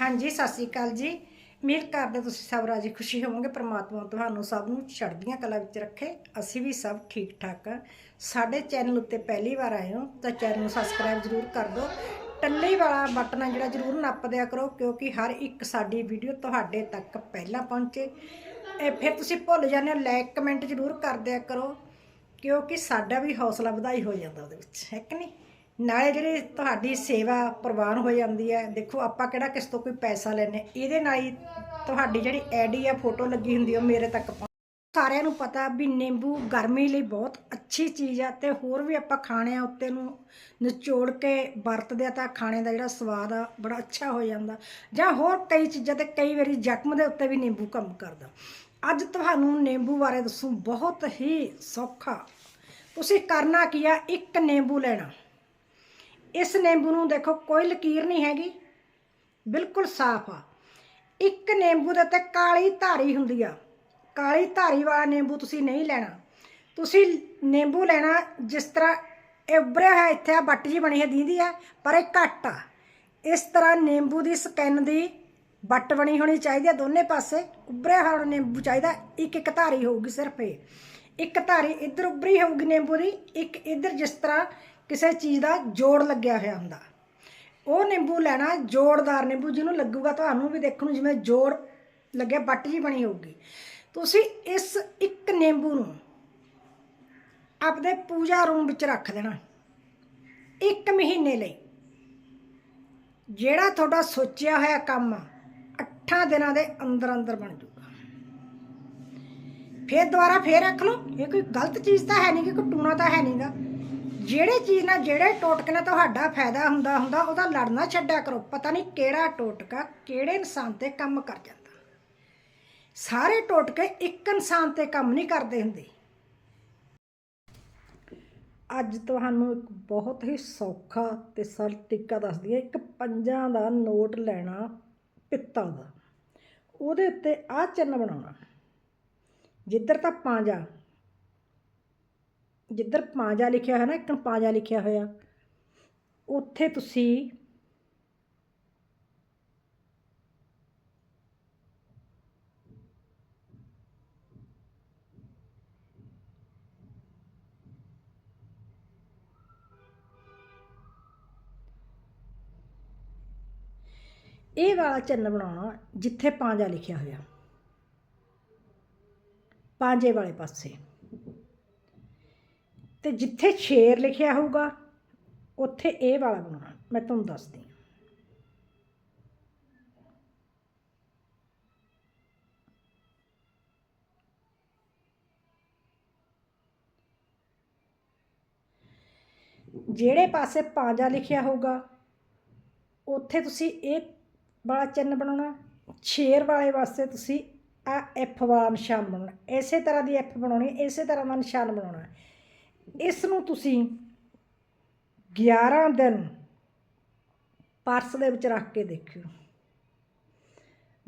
ਹਾਂਜੀ, ਸਤਿ ਸ੍ਰੀ ਅਕਾਲ ਜੀ। ਮਿਹਰ ਕਰਦੇ ਤੁਸੀਂ ਸਭ ਰਾਜੀ ਖੁਸ਼ੀ ਹੋਵੋਗੇ। ਪ੍ਰਮਾਤਮਾ ਤੁਹਾਨੂੰ ਸਭ ਨੂੰ ਚੜ੍ਹਦੀਆਂ ਕਲਾ ਵਿੱਚ ਰੱਖੇ। ਅਸੀਂ ਵੀ ਸਭ ਠੀਕ ਠਾਕ ਆ ਸਾਡੇ ਚੈਨਲ ਉੱਤੇ ਪਹਿਲੀ ਵਾਰ ਆਏ ਹੋ ਤਾਂ ਚੈਨਲ ਨੂੰ ਸਬਸਕ੍ਰਾਈਬ ਜ਼ਰੂਰ ਕਰ ਦਿਓ। ਟੱਲੇ ਵਾਲਾ ਬਟਨ ਆ ਜਿਹੜਾ ਜ਼ਰੂਰ ਨੱਪ ਦਿਆ ਕਰੋ ਕਿਉਂਕਿ ਹਰ ਇੱਕ ਸਾਡੀ ਵੀਡੀਓ ਤੁਹਾਡੇ ਤੱਕ ਪਹਿਲਾਂ ਪਹੁੰਚੇ। ਇਹ ਫਿਰ ਤੁਸੀਂ ਭੁੱਲ ਜਾਂਦੇ ਹੋ ਲਾਈਕ ਕਮੈਂਟ ਜ਼ਰੂਰ ਕਰ ਦਿਆ ਕਰੋ ਕਿਉਂਕਿ ਸਾਡਾ ਵੀ ਹੌਸਲਾ ਵਧਾਈ ਹੋ ਜਾਂਦਾ ਉਹਦੇ ਵਿੱਚ। ਹੈ ਕਿ ਨਹੀਂ? ਨਾਲੇ ਜਿਹੜੀ ਤੁਹਾਡੀ ਸੇਵਾ ਪ੍ਰਵਾਨ ਹੋ ਜਾਂਦੀ ਹੈ, ਦੇਖੋ ਆਪਾਂ ਕਿਹੜਾ ਕਿਸ ਤੋਂ ਕੋਈ ਪੈਸਾ ਲੈਨੇ ਇਹਦੇ ਨਾਲ ਹੀ ਤੁਹਾਡੀ ਜਿਹੜੀ ਐਡੀ ਆ ਫੋਟੋ ਲੱਗੀ ਹੁੰਦੀ ਉਹ ਮੇਰੇ ਤੱਕ ਪਹੁੰਚ ਸਾਰਿਆਂ ਨੂੰ ਪਤਾ ਵੀ ਨਿੰਬੂ ਗਰਮੀ ਲਈ ਬਹੁਤ ਅੱਛੀ ਚੀਜ਼ ਆ ਤੇ ਹੋਰ ਵੀ ਆਪਾਂ ਖਾਣੇ ਆ ਉੱਤੇ ਨੂੰ ਨਿਚੋੜ ਕੇ ਵਰਤਦੇ ਆ ਤਾਂ ਖਾਣੇ ਦਾ ਜਿਹੜਾ ਸਵਾਦ ਆ ਬੜਾ ਅੱਛਾ ਹੋ ਜਾਂਦਾ। ਜਾਂ ਹੋਰ ਕਈ ਚੀਜ਼ਾਂ ਤੇ ਕਈ ਵਾਰੀ ਜ਼ਖਮ ਦੇ ਉੱਤੇ ਵੀ ਨਿੰਬੂ ਕੰਮ ਕਰਦਾ। ਅੱਜ ਤੁਹਾਨੂੰ ਨਿੰਬੂ ਬਾਰੇ ਦੱਸੂ, ਬਹੁਤ ਹੀ ਸੌਖਾ। ਤੁਸੀਂ ਕਰਨਾ ਕੀ ਆ? ਇੱਕ ਨਿੰਬੂ ਲੈਣਾ। ਇਸ ਨਿੰਬੂ ਨੂੰ ਦੇਖੋ, ਕੋਈ ਲਕੀਰ ਨਹੀਂ ਹੈਗੀ। ਬਿਲਕੁਲ ਸਾਫ਼ ਆ। ਇੱਕ ਨਿੰਬੂ ਦੇ ਉੱਤੇ ਕਾਲੀ ਧਾਰੀ ਹੁੰਦੀ ਆ। ਕਾਲੀ ਧਾਰੀ ਵਾਲਾ ਨਿੰਬੂ ਤੁਸੀਂ ਨਹੀਂ ਲੈਣਾ। ਤੁਸੀਂ ਨਿੰਬੂ ਲੈਣਾ ਜਿਸ ਤਰ੍ਹਾਂ ਇਹ ਉੱਭਰਿਆ ਹੋਇਆ ਇੱਥੇ ਆ, ਬੱਟ ਜੀ ਬਣੀ ਹੈ ਦੀਦੀ ਆ, ਪਰ ਇਹ ਘੱਟ ਆ। ਇਸ ਤਰ੍ਹਾਂ ਨਿੰਬੂ ਦੀ ਸਕੈਨ ਦੀ ਬੱਟ ਬਣੀ ਹੋਣੀ ਚਾਹੀਦੀ ਆ ਦੋਨੇ ਪਾਸੇ। ਉੱਭਰਿਆ ਹੋਇਆ ਨਿੰਬੂ ਚਾਹੀਦਾ, ਇੱਕ ਇੱਕ ਧਾਰੀ ਹੋਊਗੀ ਸਿਰਫ ਇਹ। ਇੱਕ ਧਾਰੀ ਇੱਧਰ ਉੱਭਰੀ ਹੋਊਗੀ ਨਿੰਬੂ ਦੀ, ਇੱਕ ਇੱਧਰ ਜਿਸ ਤਰ੍ਹਾਂ ਕਿਸੇ ਚੀਜ਼ ਦਾ ਜੋੜ ਲੱਗਿਆ ਹੋਇਆ ਹੁੰਦਾ। ਉਹ ਨਿੰਬੂ ਲੈਣਾ ਜੋੜਦਾਰ ਨਿੰਬੂ ਜਿਹਨੂੰ ਲੱਗੂਗਾ ਤੁਹਾਨੂੰ ਵੀ ਦੇਖਣ ਨੂੰ ਜਿਵੇਂ ਜੋੜ ਲੱਗਿਆ ਬੱਟ ਜੀ ਬਣੀ ਹੋਊਗੀ। ਤੁਸੀਂ ਇਸ ਇੱਕ ਨਿੰਬੂ ਨੂੰ ਆਪਣੇ ਪੂਜਾ ਰੂਮ ਵਿੱਚ ਰੱਖ ਦੇਣਾ। ਇੱਕ ਮਹੀਨੇ ਲਈ। ਜਿਹੜਾ ਤੁਹਾਡਾ ਸੋਚਿਆ ਹੋਇਆ ਕੰਮ ਆ, ਅੱਠਾਂ ਦਿਨਾਂ ਦੇ ਅੰਦਰ ਅੰਦਰ ਬਣ ਜਾਊਗਾ ਫਿਰ ਦੁਬਾਰਾ ਫੇਰ ਰੱਖ ਲਓ। ਇਹ ਕੋਈ ਗਲਤ ਚੀਜ਼ ਤਾਂ ਹੈ ਨਹੀਂ ਕਿ ਕੋਈ ਟੂਣਾ ਤਾਂ ਹੈ ਨਹੀਂਗਾ ਜਿਹੜੇ ਚੀਜ਼ ਨਾਲ ਜਿਹੜੇ ਟੋਟਕੇ ਨਾਲ ਤੁਹਾਡਾ ਫਾਇਦਾ ਹੁੰਦਾ ਹੁੰਦਾ ਉਹਦਾ ਲੜਨਾ ਛੱਡਿਆ ਕਰੋ। ਪਤਾ ਨਹੀਂ ਕਿਹੜਾ ਟੋਟਕਾ ਕਿਹੜੇ ਇਨਸਾਨ ਤੇ ਕੰਮ ਕਰ ਜਾਂਦਾ। ਸਾਰੇ ਟੋਟਕੇ ਇੱਕ ਇਨਸਾਨ ਤੇ ਕੰਮ ਨਹੀਂ ਕਰਦੇ ਹੁੰਦੇ। ਅੱਜ ਤੁਹਾਨੂੰ ਇੱਕ ਬਹੁਤ ਹੀ ਸੌਖਾ ਤੇ ਸਰਲ ਤਰੀਕਾ ਦੱਸਦੀ ਹਾਂ ਇੱਕ ਪੰਜਾਂ ਦਾ ਨੋਟ ਲੈਣਾ ਪਿੱਤਲ ਦਾ। ਉਹਦੇ ਉੱਤੇ ਆਹ ਚਿੰਨ੍ਹ ਬਣਾਉਣਾ। ਜਿੱਧਰ ਤਾਂ ਪੰਜਾ ਜਿੱਧਰ ਪੰਜਾ ਲਿਖਿਆ ਹੋਇਆ ਨਾ, ਇੱਕ ਪੰਜਾ ਲਿਖਿਆ ਹੋਇਆ। ਉੱਥੇ ਤੁਸੀਂ ਇਹ ਵਾਲਾ ਚਿੰਨ੍ਹ ਬਣਾਉਣਾ ਜਿੱਥੇ ਪੰਜਾ ਲਿਖਿਆ ਹੋਇਆ। ਪਾਂਜੇ ਵਾਲੇ ਪਾਸੇ। ਤੇ ਜਿੱਥੇ ਸ਼ੇਰ ਲਿਖਿਆ ਹੋਊਗਾ, ਉੱਥੇ ਇਹ ਵਾਲਾ ਬਣਾਉਣਾ ਮੈਂ ਤੁਹਾਨੂੰ ਦੱਸਦੀ ਹਾਂ। ਜਿਹੜੇ ਪਾਸੇ ਪੰਜਾ ਲਿਖਿਆ ਹੋਊਗਾ, ਉੱਥੇ ਤੁਸੀਂ ਇਹ ਵਾਲਾ ਚਿੰਨ੍ਹ ਬਣਾਉਣਾ, ਸ਼ੇਰ ਵਾਲੇ ਵਾਸਤੇ ਤੁਸੀਂ ਆ ਐਫ ਵਾਲਾ ਨਿਸ਼ਾਨ ਬਣਾਉਣਾ। ਇਸੇ ਤਰ੍ਹਾਂ ਦੀ ਐਫ ਬਣਾਉਣੀ, ਇਸੇ ਤਰ੍ਹਾਂ ਦਾ ਨਿਸ਼ਾਨ ਬਣਾਉਣਾ। ਇਸ ਨੂੰ ਤੁਸੀਂ 11 ਦਿਨ ਪਰਸ ਦੇ ਵਿੱਚ ਰੱਖ ਕੇ ਦੇਖਿਓ।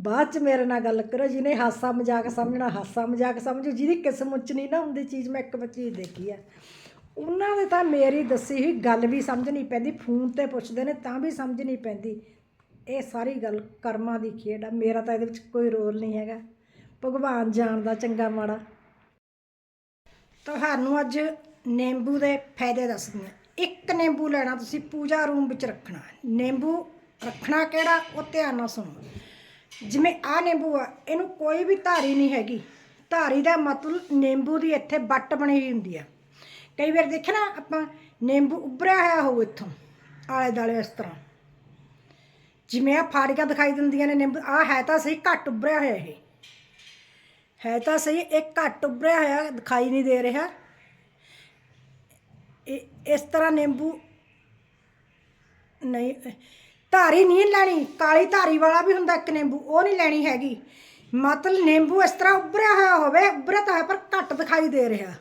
ਬਾਅਦ ਚ ਮੇਰੇ ਨਾਲ ਗੱਲ ਕਰੋ, ਜਿਹਨੇ ਹਾਸਾ ਮਜ਼ਾਕ ਸਮਝਣਾ, ਹਾਸਾ ਮਜ਼ਾਕ ਸਮਝੋ, ਜਿਹਦੀ ਕਿਸਮਤ ਚ ਨਹੀਂ ਨਾ ਹੁੰਦੀ ਚੀਜ਼, ਮੈਂ ਇੱਕ ਬੱਚੀ ਦੇਖੀ ਆ। ਉਹਨਾਂ ਦੇ ਤਾਂ ਮੇਰੀ ਦੱਸੀ ਹੀ ਗੱਲ ਵੀ ਸਮਝ ਨਹੀਂ ਪੈਂਦੀ, ਫੋਨ ਤੇ ਪੁੱਛਦੇ ਨੇ ਤਾਂ ਵੀ ਸਮਝ ਨਹੀਂ ਪੈਂਦੀ। ਇਹ ਸਾਰੀ ਗੱਲ ਕਰਮਾਂ ਦੀ ਖੇਡ ਆ, ਮੇਰਾ ਤਾਂ ਇਹਦੇ ਵਿੱਚ ਕੋਈ ਰੋਲ ਨਹੀਂ ਹੈਗਾ। ਭਗਵਾਨ ਜਾਣਦਾ ਚੰਗਾ ਮਾੜਾ। ਤੁਹਾਨੂੰ ਅੱਜ ਨਿੰਬੂ ਦੇ ਫਾਇਦੇ ਦੱਸਦੀ ਹਾਂ। ਇੱਕ ਨਿੰਬੂ ਲੈਣਾ ਤੁਸੀਂ ਪੂਜਾ ਰੂਮ ਵਿੱਚ ਰੱਖਣਾ। ਨਿੰਬੂ ਰੱਖਣਾ ਕਿਹੜਾ, ਉਹ ਧਿਆਨ ਨਾਲ ਸੁਣੋ। ਜਿਵੇਂ ਆ ਨਿੰਬੂ ਆ, ਇਹਨੂੰ ਕੋਈ ਵੀ ਧਾਰੀ ਨਹੀਂ ਹੈਗੀ। ਧਾਰੀ ਦਾ ਮਤਲਬ ਨਿੰਬੂ ਦੀ ਇੱਥੇ ਵੱਟ ਬਣੀ ਹੋਈ ਹੁੰਦੀ ਆ। ਕਈ ਵਾਰ ਦੇਖਿਆ ਨਾ, ਆਪਾਂ ਨਿੰਬੂ ਉੱਭਰਿਆ ਹੋਇਆ ਹੋਊ ਇੱਥੋਂ ਆਲੇ ਦਾਲੇ ਇਸ ਤਰ੍ਹਾਂ। ਜਿਵੇਂ ਆ ਫਾੜੀਆਂ ਦਿਖਾਈ ਦਿੰਦੀਆਂ ਨੇ ਨਿੰਬੂ ਆ ਹੈ ਤਾਂ ਸਹੀ ਘੱਟ ਉੱਭਰਿਆ ਹੋਇਆ ਇਹ। ਹੈ ਤਾਂ ਸਹੀ, ਇਹ ਘੱਟ ਉੱਭਰਿਆ ਹੋਇਆ ਦਿਖਾਈ ਨਹੀਂ ਦੇ ਰਿਹਾ। ਇਹ ਇਸ ਤਰ੍ਹਾਂ ਨਿੰਬੂ ਨਹੀਂ, ਧਾਰੀ ਨਹੀਂ ਲੈਣੀ, ਕਾਲੀ ਧਾਰੀ ਵਾਲਾ ਵੀ ਹੁੰਦਾ ਇੱਕ ਨਿੰਬੂ, ਉਹ ਨਹੀਂ ਲੈਣੀ ਹੈਗੀ। ਮਤਲਬ ਨਿੰਬੂ ਇਸ ਤਰ੍ਹਾਂ ਉੱਭਰਿਆ ਹੋਇਆ ਹੋਵੇ, ਉੱਭਰਿਆ ਤਾਂ ਹੈ, ਪਰ ਘੱਟ ਦਿਖਾਈ ਦੇ ਰਿਹਾ।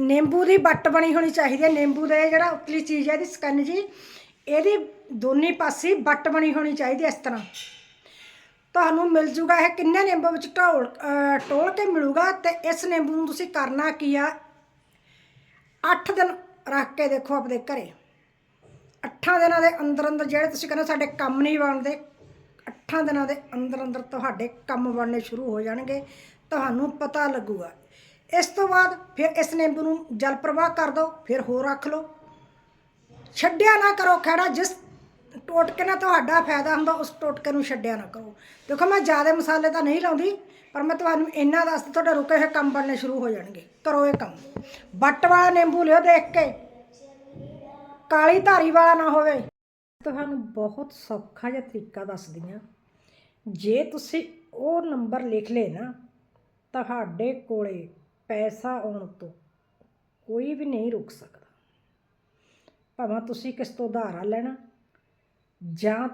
ਨਿੰਬੂ ਦੀ ਬੱਟ ਬਣੀ ਹੋਣੀ ਚਾਹੀਦੀ ਹੈ, ਨਿੰਬੂ ਦੇ ਜਿਹੜਾ ਉਤਲੀ ਚੀਜ਼ ਹੈ, ਇਹਦੀ ਸਕਨ ਜੀ, ਇਹਦੀ ਦੋਨੇ ਪਾਸੇ ਬੱਟ ਬਣੀ ਹੋਣੀ ਚਾਹੀਦੀ ਇਸ ਤਰ੍ਹਾਂ। ਤੁਹਾਨੂੰ ਮਿਲ ਜੂਗਾ ਇਹ ਕਿੰਨੇ ਨਿੰਬੂ ਵਿੱਚ ਢੋਲ, ਅਹ, ਟੋਲ ਕੇ ਮਿਲੂਗਾ, ਤੇ ਇਸ ਨਿੰਬੂ ਨੂੰ ਤੁਸੀਂ ਕਰਨਾ ਕੀ ਆ? 8 ਦਿਨ ਰੱਖ ਕੇ ਦੇਖੋ ਆਪਣੇ ਘਰੇ। ਅੱਠਾਂ ਦਿਨਾਂ ਦੇ ਅੰਦਰ ਅੰਦਰ ਜਿਹੜੇ ਤੁਸੀਂ ਕਹਿੰਦੇ ਸਾਡੇ ਕੰਮ ਨਹੀਂ ਬਣਦੇ, ਅੱਠਾਂ ਦਿਨਾਂ ਦੇ ਅੰਦਰ ਅੰਦਰ ਤੁਹਾਡੇ ਕੰਮ ਬਣਨੇ ਸ਼ੁਰੂ ਹੋ ਜਾਣਗੇ, ਤੁਹਾਨੂੰ ਪਤਾ ਲੱਗੂਗਾ। ਇਸ ਤੋਂ ਬਾਅਦ ਫਿਰ ਇਸ ਨਿੰਬੂ ਨੂੰ ਜਲ ਪ੍ਰਵਾਹ ਕਰ ਦਿਓ, ਫਿਰ ਹੋਰ ਰੱਖ ਲਓ। ਛੱਡਿਆ ਨਾ ਕਰੋ ਖੜਾ ਜਿਸ ਟੋਟਕੇ ਨਾਲ ਤੁਹਾਡਾ ਫਾਇਦਾ ਹੁੰਦਾ, ਉਸ ਟੋਟਕੇ ਨੂੰ ਛੱਡਿਆ ਨਾ ਕਰੋ। ਦੇਖੋ, ਮੈਂ ਜ਼ਿਆਦਾ ਮਸਾਲੇ ਤਾਂ ਨਹੀਂ ਲਾਉਂਦੀ, ਪਰ ਮੈਂ ਤੁਹਾਨੂੰ ਇੰਨਾ ਦੱਸਦੀ ਤੁਹਾਡੇ ਰੁਕੇ ਹੋਏ ਕੰਮ ਬਣਨੇ ਸ਼ੁਰੂ ਹੋ ਜਾਣਗੇ। ਕਰੋ ਇਹ ਕੰਮ। ਬੱਟ ਵਾਲਾ ਨਿੰਬੂ ਲਿਓ ਦੇਖ ਕੇ। ਕਾਲੀ ਧਾਰੀ ਵਾਲਾ ਨਾ ਹੋਵੇ। ਤੁਹਾਨੂੰ ਬਹੁਤ ਸੌਖਾ ਜਿਹਾ ਤਰੀਕਾ ਦੱਸਦੀ ਹਾਂ। ਜੇ ਤੁਸੀਂ ਉਹ ਨੰਬਰ ਲਿਖ ਲਏ ਨਾ, ਤੁਹਾਡੇ ਕੋਲੇ ਪੈਸਾ ਆਉਣ ਤੋਂ ਕੋਈ ਵੀ ਨਹੀਂ ਰੁਕ ਸਕਦਾ। ਭਾਵੇਂ ਤੁਸੀਂ ਕਿਸ ਤੋਂ ਉਧਾਰਾ ਲੈਣਾ ਜਾਂ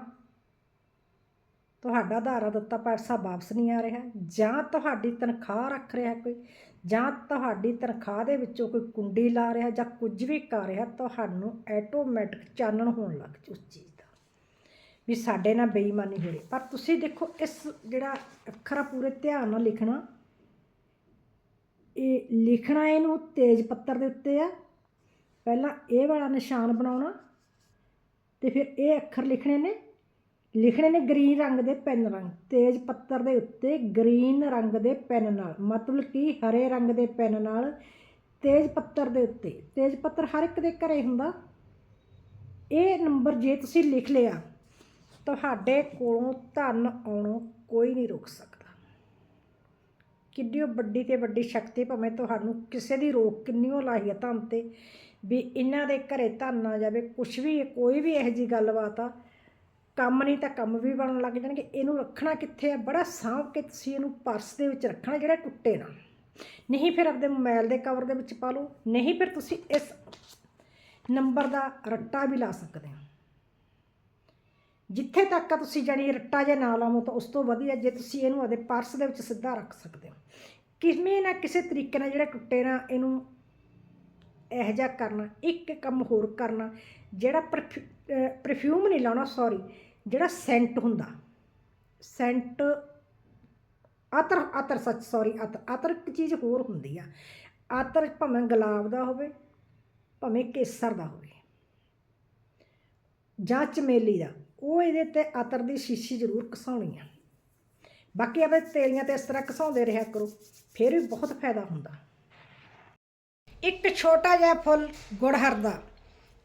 ਤੁਹਾਡਾ ਉਧਾਰਾ ਦਿੱਤਾ ਪੈਸਾ ਵਾਪਸ ਨਹੀਂ ਆ ਰਿਹਾ, ਜਾਂ ਤੁਹਾਡੀ ਤਨਖਾਹ ਰੱਖ ਰਿਹਾ ਕੋਈ, ਜਾਂ ਤੁਹਾਡੀ ਤਨਖਾਹ ਦੇ ਵਿੱਚੋਂ ਕੋਈ ਕੁੰਡੀ ਲਾ ਰਿਹਾ ਜਾਂ ਕੁਝ ਵੀ ਕਰ ਰਿਹਾ, ਤੁਹਾਨੂੰ ਆਟੋਮੈਟਿਕ ਚਾਨਣ ਹੋਣ ਲੱਗ ਜੂ ਉਸ ਚੀਜ਼ ਦਾ। ਵੀ ਸਾਡੇ ਨਾਲ ਬੇਈਮਾਨੀ ਹੋ ਰਹੀ। ਪਰ ਤੁਸੀਂ ਦੇਖੋ, ਇਸ ਜਿਹੜਾ ਅੱਖਰ ਪੂਰੇ ਧਿਆਨ ਨਾਲ ਲਿਖਣਾ, ਇਹ ਲਿਖਣਾ ਇਹਨੂੰ ਤੇਜ਼ ਪੱਤਰ ਦੇ ਉੱਤੇ ਆ। ਪਹਿਲਾਂ ਇਹ ਵਾਲਾ ਨਿਸ਼ਾਨ ਬਣਾਉਣਾ ਤੇ ਫਿਰ ਇਹ ਅੱਖਰ ਲਿਖਣੇ ਨੇ ਲਿਖਣੇ ਨੇ ਗ੍ਰੀਨ ਰੰਗ ਦੇ ਪੈਨ ਰੰਗ, ਤੇਜ਼ ਪੱਤਰ ਦੇ ਉੱਤੇ ਗ੍ਰੀਨ ਰੰਗ ਦੇ ਪੈਨ ਨਾਲ, ਮਤਲਬ ਕਿ ਹਰੇ ਰੰਗ ਦੇ ਪੈਨ ਨਾਲ ਤੇਜ਼ ਪੱਤਰ ਦੇ ਉੱਤੇ। ਤੇਜ਼ ਪੱਤਰ ਹਰ ਇੱਕ ਦੇ ਘਰੇ ਹੁੰਦਾ। ਇਹ ਨੰਬਰ ਜੇ ਤੁਸੀਂ ਲਿਖ ਲਿਆ, ਤੁਹਾਡੇ ਕੋਲੋਂ ਧਨ ਆਉਣੋਂ ਕੋਈ ਨਹੀਂ ਰੋਕ ਸਕਦਾ। ਕਿੱਡੀ ਓ ਵੱਡੀ ਤੇ ਵੱਡੀ ਸ਼ਕਤੀ, ਭਾਵੇਂ ਤੁਹਾਨੂੰ ਕਿਸੇ ਦੀ ਰੋਕ ਕਿੰਨੀ ਕਿੰਨੀਓ ਲਾਹੀ ਆ ਧਨ ਤੇ ਵੀ ਇਹਨਾਂ ਦੇ ਘਰੇ ਧਨ ਨਾ ਜਾਵੇ ਕੁਝ ਵੀ, ਕੋਈ ਵੀ ਇਹੋ ਜੀ ਗੱਲਬਾਤ ਆ, ਕੰਮ ਨਹੀਂ ਤਾਂ ਕੰਮ ਵੀ ਬਣਨ ਲੱਗ ਜਾਣਗੇ। ਇਹਨੂੰ ਰੱਖਣਾ ਕਿੱਥੇ ਆ? ਬੜਾ ਸਾਂਭ ਕੇ ਤੁਸੀਂ ਇਹਨੂੰ ਪਰਸ ਦੇ ਵਿੱਚ ਰੱਖਣਾ ਜਿਹੜਾ ਟੁੱਟੇ ਨਾ। ਨਹੀਂ ਫਿਰ ਆਪਦੇ ਮੋਬਾਈਲ ਦੇ ਕਵਰ ਦੇ ਵਿੱਚ ਪਾ ਲਓ, ਨਹੀਂ ਫਿਰ ਤੁਸੀਂ ਇਸ ਨੰਬਰ ਦਾ ਰੱਟਾ ਵੀ ਲਾ ਸਕਦੇ ਹੋ। ਜਿੱਥੇ ਤੱਕ ਆ ਤੁਸੀਂ ਜਾਣੀ ਰੱਟਾ ਜੇ ਨਾ ਲਾਵੋ ਤਾਂ ਉਸ ਤੋਂ ਵਧੀਆ ਜੇ ਤੁਸੀਂ ਇਹਨੂੰ ਆਪਦੇ ਪਰਸ ਦੇ ਵਿੱਚ ਸਿੱਧਾ ਰੱਖ ਸਕਦੇ ਹੋ। ਕਿਵੇਂ ਨਾ ਕਿਸੇ ਤਰੀਕੇ ਨਾਲ ਜਿਹੜਾ ਟੁੱਟੇ ਨਾ, ਇਹਨੂੰ ਇਹੋ ਜਿਹਾ ਕਰਨਾ, ਇੱਕ ਕੰਮ ਹੋਰ ਕਰਨਾ, ਜਿਹੜਾ ਪਰਫਿਊਮ ਨਹੀਂ ਲਾਉਣਾ ਸੌਰੀ ਜਿਹੜਾ ਸੈਂਟ ਹੁੰਦਾ। ਸੈਂਟ ਅਤਰ ਅਤਰ ਸੱਚ ਸੌਰੀ ਅਤਰ ਅਤਰ ਇੱਕ ਚੀਜ਼ ਹੋਰ ਹੁੰਦੀ ਆ। ਅਤਰ ਭਾਵੇਂ ਗੁਲਾਬ ਦਾ ਹੋਵੇ, ਭਾਵੇਂ ਕੇਸਰ ਦਾ ਹੋਵੇ, ਜਾਂ ਚਮੇਲੀ ਦਾ, ਉਹ ਇਹਦੇ ਤੇ ਅਤਰ ਦੀ ਸ਼ੀਸ਼ੀ ਜ਼ਰੂਰ ਘਸਾਉਣੀ ਆ। ਬਾਕੀ ਆਪਣੇ ਤੇਲੀਆਂ ਤੇ ਇਸ ਤਰ੍ਹਾਂ ਘਸਾਉਂਦੇ ਰਿਹਾ ਕਰੋ, ਫਿਰ ਵੀ ਬਹੁਤ ਫਾਇਦਾ ਹੁੰਦਾ। ਇੱਕ ਛੋਟਾ ਜਿਹਾ ਫੁੱਲ ਗੁੜਹਰ ਦਾ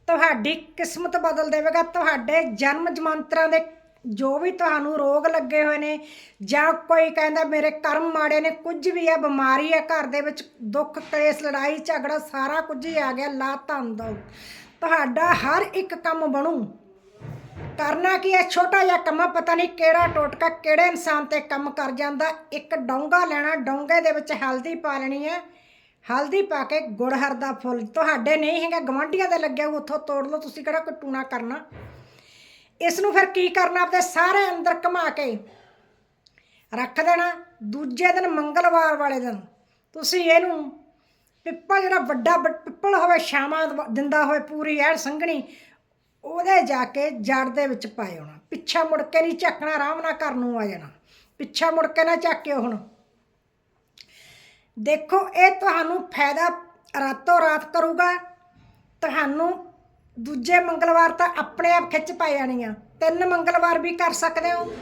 ਤੁਹਾਡੀ ਕਿਸਮਤ ਬਦਲ ਦੇਵੇਗਾ। ਤੁਹਾਡੇ ਜਨਮ ਜਮੰਤਰਾਂ ਦੇ ਜੋ ਵੀ ਤੁਹਾਨੂੰ ਰੋਗ ਲੱਗੇ ਹੋਏ ਨੇ ਜਾਂ ਕੋਈ ਕਹਿੰਦਾ ਮੇਰੇ ਕਰਮ ਮਾੜੇ ਨੇ, ਕੁਝ ਵੀ ਹੈ, ਬਿਮਾਰੀ ਹੈ, ਘਰ ਦੇ ਵਿੱਚ ਦੁੱਖ, ਕਲੇਸ਼, ਲੜਾਈ, ਝਗੜਾ ਸਾਰਾ ਕੁਝ ਹੀ ਆ ਗਿਆ, ਲਾ ਧੰਨ ਦੋ ਤੁਹਾਡਾ ਹਰ ਇੱਕ ਕੰਮ ਬਣੂ। ਕਰਨਾ ਕੀ ਹੈ? ਛੋਟਾ ਜਿਹਾ ਕੰਮ ਪਤਾ ਨਹੀਂ ਕਿਹੜਾ ਟੋਟਕਾ ਕਿਹੜੇ ਇਨਸਾਨ ਤੇ ਕੰਮ ਕਰ ਜਾਂਦਾ। ਇੱਕ ਡੋਂਗਾ ਲੈਣਾ, ਡੋਂਗੇ ਦੇ ਵਿੱਚ ਹਲਦੀ ਪਾ ਲੈਣੀ ਹੈ। ਹਲਦੀ ਪਾ ਕੇ ਗੁੜਹਰ ਦਾ ਫੁੱਲ। ਤੁਹਾਡੇ ਨਹੀਂ ਹੈਗਾ ਗਵਾਂਢੀਆਂ ਦੇ ਲੱਗਿਆ ਉੱਥੋਂ ਤੋੜ ਲਓ, ਤੁਸੀਂ ਕਿਹੜਾ ਕੋਈ ਟੂਣਾ ਕਰਨਾ। ਇਸ ਨੂੰ ਫਿਰ ਕੀ ਕਰਨਾ, ਆਪਦੇ ਸਾਰੇ ਅੰਦਰ ਘੁਮਾ ਕੇ ਰੱਖ ਦੇਣਾ, ਦੂਜੇ ਦਿਨ, ਮੰਗਲਵਾਰ ਵਾਲੇ ਦਿਨ। ਤੁਸੀਂ ਇਹਨੂੰ ਪਿੱਪਲ ਜਿਹੜਾ ਵੱਡਾ ਬ- ਪਿੱਪਲ ਹੋਵੇ, ਛਾਵਾਂ ਦਿੰਦਾ ਹੋਵੇ, ਪੂਰੀ ਐਨ ਸੰਘਣੀ, ਉਹਦੇ ਜਾ ਕੇ ਜੜ ਦੇ ਵਿੱਚ ਪਾਏ ਹੋਣਾ ਪਿੱਛਾ ਮੁੜ ਕੇ ਨਹੀਂ ਝੱਕਣਾ ਆਰਾਮ ਨਾਲ ਘਰ ਨੂੰ ਆ ਜਾਣਾ। ਪਿੱਛਾ ਮੁੜ ਕੇ ਨਾ ਝੱਕਿਓ ਹੁਣ। ਦੇਖੋ, ਇਹ ਤੁਹਾਨੂੰ ਫਾਇਦਾ ਰਾਤੋਂ ਰਾਤ ਕਰੂਗਾ। ਤੁਹਾਨੂੰ ਦੂਜੇ ਮੰਗਲਵਾਰ ਤਾਂ ਆਪਣੇ ਆਪ ਖਿੱਚ ਪਾ ਜਾਣੀਆਂ। ਤਿੰਨ ਮੰਗਲਵਾਰ ਵੀ ਕਰ ਸਕਦੇ ਹੋ,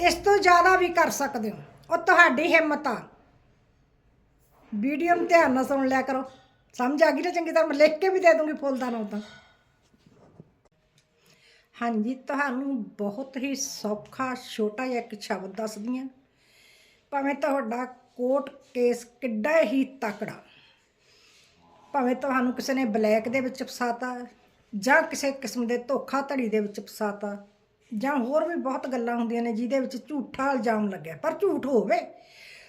ਇਸ ਤੋਂ ਜ਼ਿਆਦਾ ਵੀ ਕਰ ਸਕਦੇ ਹੋ। ਉਹ ਤੁਹਾਡੀ ਹਿੰਮਤ ਆ। ਵੀਡੀਓ ਨੂੰ ਧਿਆਨ ਨਾਲ ਸੁਣ ਲਿਆ ਕਰੋ। ਸਮਝ ਆ ਗਈ ਨਾ ਚੰਗੀ ਤਰ੍ਹਾਂ ਮੈਂ ਲਿਖ ਕੇ ਵੀ ਦੇ ਦੂੰਗੀ ਫੁੱਲ ਦਾ ਨਾਮ ਹਾਂਜੀ, ਤੁਹਾਨੂੰ ਬਹੁਤ ਹੀ ਸੌਖਾ, ਛੋਟਾ ਜਿਹਾ ਇੱਕ ਸ਼ਬਦ ਦੱਸਦੀ ਹਾਂ। ਭਾਵੇਂ ਤੁਹਾਡਾ ਕੋਰਟ ਕੇਸ ਕਿੱਡਾ ਹੀ ਤਕੜਾ। ਭਾਵੇਂ ਤੁਹਾਨੂੰ ਕਿਸੇ ਨੇ ਬਲੈਕ ਦੇ ਵਿੱਚ ਫਸਾਤਾ, ਜਾਂ ਕਿਸੇ ਕਿਸਮ ਦੇ ਧੋਖਾ ਧੜੀ ਦੇ ਵਿੱਚ ਫਸਾਤਾ, ਜਾਂ ਹੋਰ ਵੀ ਬਹੁਤ ਗੱਲਾਂ ਹੁੰਦੀਆਂ ਨੇ ਜਿਹਦੇ ਵਿੱਚ ਝੂਠਾ ਇਲਜ਼ਾਮ ਲੱਗਿਆ। ਪਰ ਝੂਠ ਹੋਵੇ,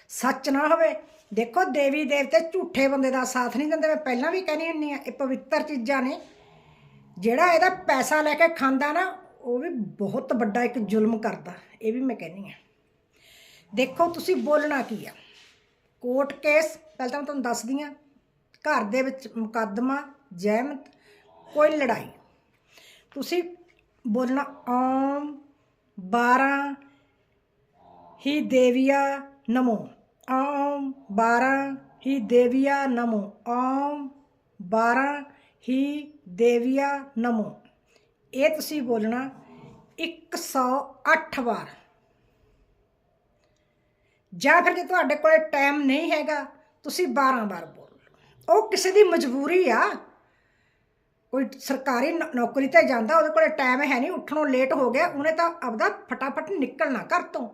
ਸੱਚ ਨਾ ਹੋਵੇ, ਦੇਖੋ ਦੇਵੀ ਦੇਵਤੇ ਝੂਠੇ ਬੰਦੇ ਦਾ ਸਾਥ ਨਹੀਂ ਦਿੰਦੇ। ਮੈਂ ਪਹਿਲਾਂ ਵੀ ਕਹਿੰਦੀ ਹੁੰਨੀ ਆ ਇਹ ਪਵਿੱਤਰ ਚੀਜ਼ਾਂ ਨੇ। ਜਿਹੜਾ ਇਹਦਾ ਪੈਸਾ ਲੈ ਕੇ ਖਾਂਦਾ ਨਾ, ਉਹ ਵੀ ਬਹੁਤ ਵੱਡਾ ਇੱਕ ਜ਼ੁਲਮ ਕਰਦਾ। ਇਹ ਵੀ ਮੈਂ ਕਹਿੰਦੀ ਆ ਦੇਖੋ ਤੁਸੀਂ ਬੋਲਣਾ ਕੀ ਆ? ਕੋਰਟ ਕੇਸ, ਪਹਿਲਾਂ ਤਾਂ ਮੈਂ ਤੁਹਾਨੂੰ ਦੱਸਦੀ ਆ ਘਰ ਦੇ ਵਿੱਚ ਮੁਕੱਦਮਾ, ਜਹਿਮਤ, ਕੋਈ ਲੜਾਈ। ਤੁਸੀਂ ਬੋਲਣਾ ਓਮ 12 ਹੀ ਦੇਵੀਆ ਨਮੋ। ਓਮ 12 ਹੀ ਦੇਵੀਆ ਨਮੋ। ਓਮ 12 ਹੀ ਦੇਵੀਆ ਨਮੋ। ਇਹ ਤੁਸੀਂ ਬੋਲਣਾ 108 ਵਾਰ। ਜਾਂ ਫਿਰ ਜੇ ਤੁਹਾਡੇ ਕੋਲ ਟਾਈਮ ਨਹੀਂ ਹੈਗਾ, ਤੁਸੀਂ 12 ਵਾਰ ਬੋਲ ਲਓ। ਉਹ ਕਿਸੇ ਦੀ ਮਜਬੂਰੀ ਆ। ਕੋਈ ਸਰਕਾਰੀ ਨੌ- ਨੌਕਰੀ ਤੇ ਜਾਂਦਾ, ਉਹਦੇ ਕੋਲ ਟਾਈਮ ਹੈ ਨਹੀਂ, ਉੱਠਣੋਂ ਲੇਟ ਹੋ ਗਿਆ, ਉਹਨੇ ਤਾਂ ਆਪਦਾ ਫਟਾਫਟ ਨਿਕਲਣਾ ਘਰ ਤੋਂ।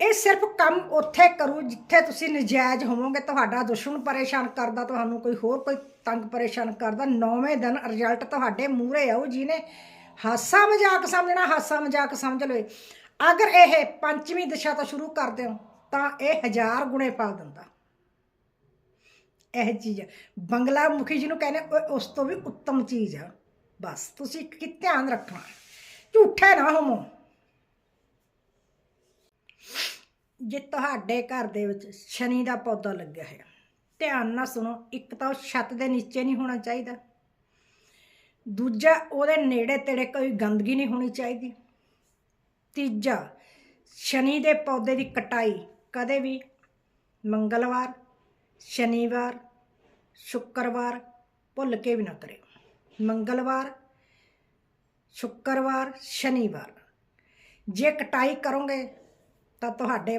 ਇਹ ਸਿਰਫ ਕੰਮ ਉੱਥੇ ਕਰੂ ਜਿੱਥੇ ਤੁਸੀਂ ਨਜਾਇਜ਼ ਹੋਵੋਗੇ, ਤੁਹਾਡਾ ਦੁਸ਼ਮਣ ਪਰੇਸ਼ਾਨ ਕਰਦਾ, ਤੁਹਾਨੂੰ ਕੋਈ ਹੋਰ ਕੋਈ ਤੰਗ ਪਰੇਸ਼ਾਨ ਕਰਦਾ। ਨੌਵੇਂ ਦਿਨ ਰਿਜ਼ਲਟ ਤੁਹਾਡੇ ਮੂਹਰੇ ਆਊ, ਜਿਹਨੇ ਹਾਸਾ ਮਜ਼ਾਕ ਸਮਝਣਾ ਹਾਸਾ ਮਜ਼ਾਕ ਸਮਝ ਲਵੇ। ਅਗਰ ਇਹ ਪੰਜਵੀਂ ਦਿਸ਼ਾ ਤੋਂ ਸ਼ੁਰੂ ਕਰਦੇ ਹੋ ਤਾਂ ਇਹ ਹਜ਼ਾਰ ਗੁਣੇ ਪਲ ਦਿੰਦਾ। ਇਹ ਚੀਜ਼ ਆ। ਬੰਗਲਾ ਮੁਖੀ ਜਿਹਨੂੰ ਕਹਿੰਦੇ ਉਹ ਉਸ ਤੋਂ ਵੀ ਉੱਤਮ ਚੀਜ਼ ਆ। ਬਸ, ਤੁਸੀਂ ਕੀ ਧਿਆਨ ਰੱਖਣਾ ਝੂਠੇ ਨਾ ਹੋਵੋ। ਜੇ ਤੁਹਾਡੇ ਘਰ ਦੇ ਵਿੱਚ ਸ਼ਨੀ ਦਾ ਪੌਦਾ ਲੱਗਿਆ ਹੈ ਧਿਆਨ ਨਾਲ ਸੁਣੋ, ਇੱਕ ਤਾਂ ਉਹ ਛੱਤ ਦੇ ਨੀਚੇ ਨਹੀਂ ਹੋਣਾ ਚਾਹੀਦਾ। ਦੂਜਾ, ਉਹਦੇ ਨੇੜੇ ਤੇੜੇ ਕੋਈ ਗੰਦਗੀ ਨਹੀਂ ਹੋਣੀ ਚਾਹੀਦੀ। ਤੀਜਾ, ਸ਼ਨੀ ਦੇ ਪੌਦੇ ਦੀ ਕਟਾਈ ਕਦੇ ਵੀ ਮੰਗਲਵਾਰ, ਸ਼ਨੀਵਾਰ, ਸ਼ੁੱਕਰਵਾਰ ਭੁੱਲ ਕੇ ਵੀ ਨਾ ਕਰਿਓ ਮੰਗਲਵਾਰ, ਸ਼ੁੱਕਰਵਾਰ, ਸ਼ਨੀਵਾਰ। ਜੇ ਕਟਾਈ ਕਰੋਗੇ ਤਾਂ ਤੁਹਾਡੇ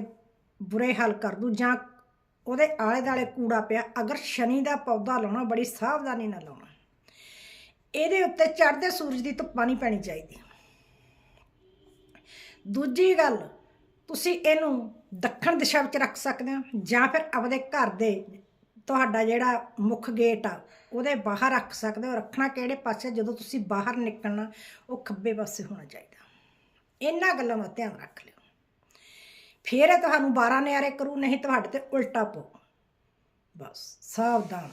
ਬੁਰੇ ਹਾਲ ਕਰ ਦੂ ਜਾਂ ਉਹਦੇ ਆਲੇ ਦਾਲੇ ਕੂੜਾ ਪਿਆ। ਅਗਰ ਸ਼ਨੀ ਦਾ ਪੌਦਾ ਲਾਉਣਾ, ਬੜੀ ਸਾਵਧਾਨੀ ਨਾਲ ਲਾਉਣਾ। ਇਹਦੇ ਉੱਤੇ ਚੜ੍ਹਦੇ ਸੂਰਜ ਦੀ ਧੁੱਪ ਨਹੀਂ ਪੈਣੀ ਚਾਹੀਦੀ। ਦੂਜੀ ਗੱਲ ਤੁਸੀਂ ਇਹਨੂੰ ਦੱਖਣ ਦਿਸ਼ਾ ਵਿੱਚ ਰੱਖ ਸਕਦੇ ਹੋ ਜਾਂ ਫਿਰ ਆਪਦੇ ਘਰ ਦੇ ਤੁਹਾਡਾ ਜਿਹੜਾ ਮੁੱਖ ਗੇਟ ਆ, ਉਹਦੇ ਬਾਹਰ ਰੱਖ ਸਕਦੇ ਹੋ। ਰੱਖਣਾ ਕਿਹੜੇ ਪਾਸੇ? ਜਦੋਂ ਤੁਸੀਂ ਬਾਹਰ ਨਿਕਲਣਾ, ਉਹ ਖੱਬੇ ਪਾਸੇ ਹੋਣਾ ਚਾਹੀਦਾ। ਇਹਨਾਂ ਗੱਲਾਂ ਦਾ ਧਿਆਨ ਰੱਖ ਲਿਓ। ਫਿਰ ਇਹ ਤੁਹਾਨੂੰ 12 ਨਿਆਰੇ ਕਰੂ, ਨਹੀਂ ਤੁਹਾਡੇ ਤੇ ਉਲਟਾ ਪਊ। ਬਸ, ਸਾਵਧਾਨ।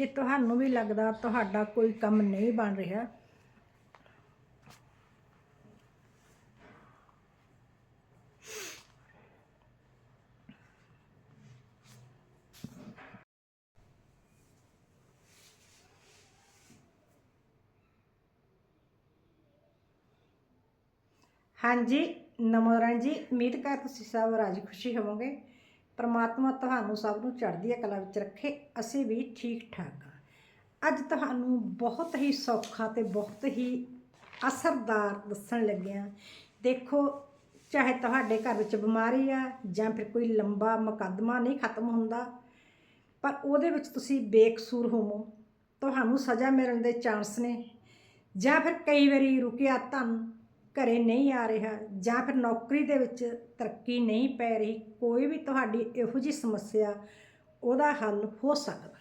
ਜੇ ਤੁਹਾਨੂੰ ਵੀ ਲੱਗਦਾ ਤੁਹਾਡਾ ਕੋਈ ਕੰਮ ਨਹੀਂ ਬਣ ਰਿਹਾ। ਹਾਂਜੀ, ਨਮੋਰਨ ਜੀ, ਉਮੀਦ ਕਰ ਤੁਸੀਂ ਸਭ ਰਾਜੀ ਖੁਸ਼ੀ ਹੋਵੋਗੇ। ਪਰਮਾਤਮਾ ਤੁਹਾਨੂੰ ਸਭ ਨੂੰ ਚੜ੍ਹਦੀ ਕਲਾ ਵਿੱਚ ਰੱਖੇ, ਅਸੀਂ ਵੀ ਠੀਕ ਠਾਕ ਹਾਂ। ਅੱਜ ਤੁਹਾਨੂੰ ਬਹੁਤ ਹੀ ਸੌਖਾ ਤੇ ਬਹੁਤ ਹੀ ਅਸਰਦਾਰ ਦੱਸਣ ਲੱਗੇ ਹਾਂ। ਦੇਖੋ, ਚਾਹੇ ਤੁਹਾਡੇ ਘਰ ਵਿੱਚ ਬਿਮਾਰੀ ਆ ਜਾਂ ਫਿਰ ਕੋਈ ਲੰਬਾ ਮੁਕੱਦਮਾ ਨਹੀਂ ਖਤਮ ਹੁੰਦਾ, ਪਰ ਉਹਦੇ ਵਿੱਚ ਤੁਸੀਂ ਬੇਕਸੂਰ ਹੋਵੋ। ਤੁਹਾਨੂੰ ਸਜ਼ਾ ਮਿਲਣ ਦੇ ਚਾਂਸ ਨੇ। ਜਾਂ ਫਿਰ ਕਈ ਵਾਰੀ ਰੁਕਿਆ ਧਨ ਘਰੇ ਨਹੀਂ ਆ ਰਿਹਾ ਜਾਂ ਫਿਰ ਨੌਕਰੀ ਦੇ ਵਿੱਚ ਤਰੱਕੀ ਨਹੀਂ ਪੈ ਰਹੀ, ਕੋਈ ਵੀ ਤੁਹਾਡੀ ਇਹੋ ਜੀ ਸਮੱਸਿਆ, ਉਹਦਾ ਹੱਲ ਹੋ ਸਕਦਾ।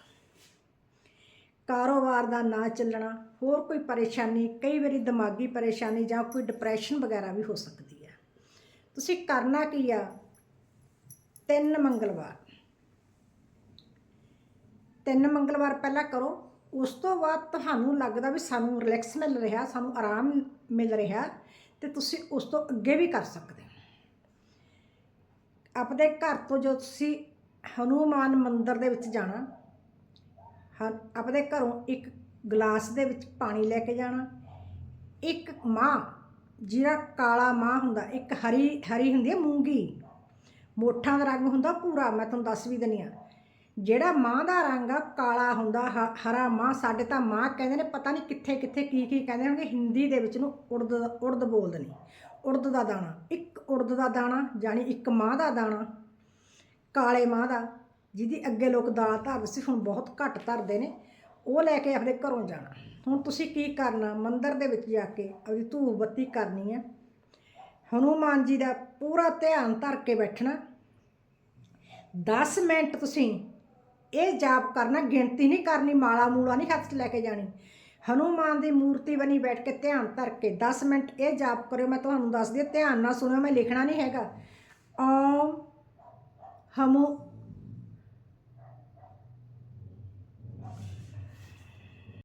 ਕਾਰੋਬਾਰ ਦਾ ਨਾ ਚੱਲਣਾ, ਹੋਰ ਕੋਈ ਪਰੇਸ਼ਾਨੀ, ਕਈ ਵਾਰੀ ਦਿਮਾਗੀ ਪਰੇਸ਼ਾਨੀ ਜਾਂ ਕੋਈ ਡਿਪਰੈਸ਼ਨ ਵਗੈਰਾ ਵੀ ਹੋ ਸਕਦੀ ਹੈ। ਤੁਸੀਂ ਕਰਨਾ ਕੀ ਆ? ਤਿੰਨ ਮੰਗਲਵਾਰ। ਤਿੰਨ ਮੰਗਲਵਾਰ ਪਹਿਲਾਂ ਕਰੋ, ਉਸ ਤੋਂ ਬਾਅਦ ਤੁਹਾਨੂੰ ਲੱਗਦਾ ਵੀ ਸਾਨੂੰ ਰਿਲੈਕਸ ਮਿਲ ਰਿਹਾ, ਸਾਨੂੰ ਆਰਾਮ ਮਿਲ ਰਿਹਾ ਤੇ ਤੁਸੀਂ ਉਸ ਤੋਂ ਅੱਗੇ ਵੀ ਕਰ ਸਕਦੇ ਹੋ। ਆਪਣੇ ਘਰ ਤੋਂ ਜੋ ਤੁਸੀਂ ਹਨੂਮਾਨ ਮੰਦਿਰ ਦੇ ਵਿੱਚ ਜਾਣਾ ਹਾਂ ਆਪਣੇ ਘਰੋਂ ਇੱਕ ਗਲਾਸ ਦੇ ਵਿੱਚ ਪਾਣੀ ਲੈ ਕੇ ਜਾਣਾ, ਇੱਕ ਮਾਂ, ਜਿਹੜਾ ਕਾਲਾ ਮਾਂ ਹੁੰਦਾ, ਇੱਕ ਹਰੀ ਹਰੀ ਹੁੰਦੀ ਹੈ ਮੂੰਗੀ, ਮੋਠਾਂ ਦਾ ਰੰਗ ਹੁੰਦਾ ਭੂਰਾ ਮੈਂ ਤੁਹਾਨੂੰ ਦੱਸ ਵੀ ਦਿੰਦੀ ਹਾਂ। ਜਿਹੜਾ ਮਾਂ ਦਾ ਰੰਗ ਆ, ਕਾਲਾ ਹੁੰਦਾ, ਹ- ਹਰਾ ਮਾਂ ਸਾਡੇ ਤਾਂ ਮਾਂ ਕਹਿੰਦੇ ਨੇ ਪਤਾ ਨਹੀਂ ਕਿੱਥੇ ਕਿੱਥੇ ਕੀ ਕੀ ਕਹਿੰਦੇ ਹੋਣਗੇ, ਹਿੰਦੀ ਦੇ ਵਿੱਚ ਨੂੰ ਉੜਦ ਉੜਦ ਬੋਲਦੇ ਨੇ। ਉੜਦ ਦਾ ਦਾਣਾ, ਇੱਕ ਉੜਦ ਦਾ ਦਾਣਾ ਜਾਨੀ ਇੱਕ ਮਾਂ ਦਾ ਦਾਣਾ, ਕਾਲੇ ਮਾਂ ਦਾ, ਜਿਹਦੀ ਅੱਗੇ ਲੋਕ ਦਾਲ ਧਰਦੇ ਸੀ, ਹੁਣ ਬਹੁਤ ਘੱਟ ਧਰਦੇ ਨੇ, ਉਹ ਲੈ ਕੇ ਆਪਣੇ ਘਰੋਂ ਜਾਣਾ। ਹੁਣ ਤੁਸੀਂ ਕੀ ਕਰਨਾ, ਮੰਦਰ ਦੇ ਵਿੱਚ ਜਾ ਕੇ ਆਪਣੀ ਧੂਪ ਬੱਤੀ ਕਰਨੀ ਹੈ ਹਨੂਮਾਨ ਜੀ ਦਾ ਪੂਰਾ ਧਿਆਨ ਧਰ ਕੇ ਬੈਠਣਾ। 10 ਮਿੰਟ ਤੁਸੀਂ ਇਹ ਜਾਪ ਕਰਨਾ, ਗਿਣਤੀ ਨਹੀਂ ਕਰਨੀ, ਮਾਲਾ ਮੂਲਾ ਨਹੀਂ ਹੱਥ 'ਚ ਲੈ ਕੇ ਜਾਣੀ। ਹਨੂਮਾਨ ਦੀ ਮੂਰਤੀ ਬਣੀ ਬੈਠ ਕੇ ਧਿਆਨ ਧਰ ਕੇ 10 ਮਿੰਟ ਇਹ ਜਾਪ ਕਰਿਓ, ਮੈਂ ਤੁਹਾਨੂੰ ਦੱਸਦੀ ਹਾਂ, ਧਿਆਨ ਨਾਲ ਸੁਣਿਓ, ਮੈਂ ਲਿਖਣਾ ਨਹੀਂ ਹੈਗਾ। ਓਮ ਹਮੂ